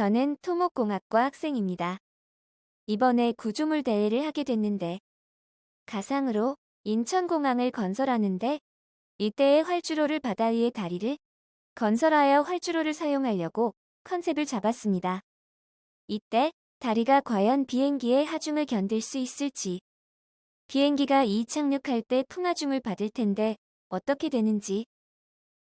저는 토목공학과 학생입니다. 이번에 구조물 대회를 하게 됐는데 가상으로 인천공항을 건설하는데 이때의 활주로를 바다 위의 다리를 건설하여 활주로를 사용하려고 컨셉을 잡았습니다. 이때 다리가 과연 비행기의 하중을 견딜 수 있을지 비행기가 이 착륙할 때 풍하중을 받을 텐데 어떻게 되는지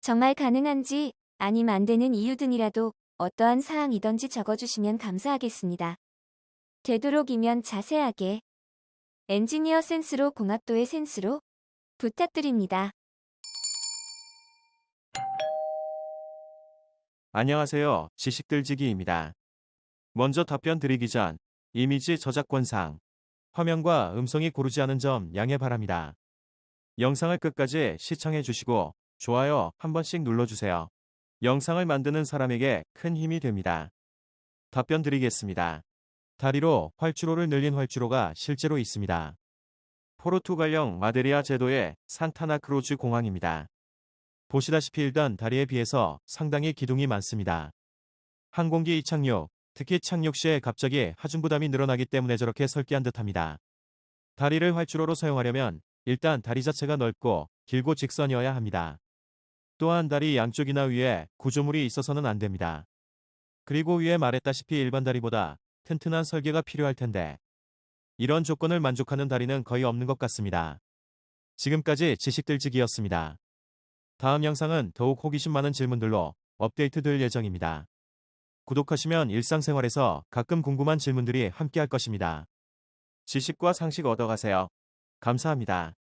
정말 가능한지 아님 안 되는 이유 등이라도 어떠한 사항이던지 적어주시면 감사하겠습니다. 되도록이면 자세하게 엔지니어 센스로 공학도의 센스로 부탁드립니다. 안녕하세요. 지식들지기입니다. 먼저 답변 드리기 전 이미지 저작권상 화면과 음성이 고르지 않은 점 양해 바랍니다. 영상을 끝까지 시청해 주시고 좋아요 한 번씩 눌러주세요. 영상을 만드는 사람에게 큰 힘이 됩니다. 답변 드리겠습니다. 다리로 활주로를 늘린 활주로가 실제로 있습니다. 포르투갈령 마데리아 제도의 산타나 크루즈 공항입니다. 보시다시피 일단 다리에 비해서 상당히 기둥이 많습니다. 항공기 이착륙, 특히 착륙 시에 갑자기 하중 부담이 늘어나기 때문에 저렇게 설계한 듯합니다. 다리를 활주로로 사용하려면 일단 다리 자체가 넓고 길고 직선이어야 합니다. 또한 다리 양쪽이나 위에 구조물이 있어서는 안 됩니다. 그리고 위에 말했다시피 일반 다리보다 튼튼한 설계가 필요할 텐데 이런 조건을 만족하는 다리는 거의 없는 것 같습니다. 지금까지 지식들지기였습니다. 다음 영상은 더욱 호기심 많은 질문들로 업데이트 될 예정입니다. 구독하시면 일상생활에서 가끔 궁금한 질문들이 함께할 것입니다. 지식과 상식 얻어가세요. 감사합니다.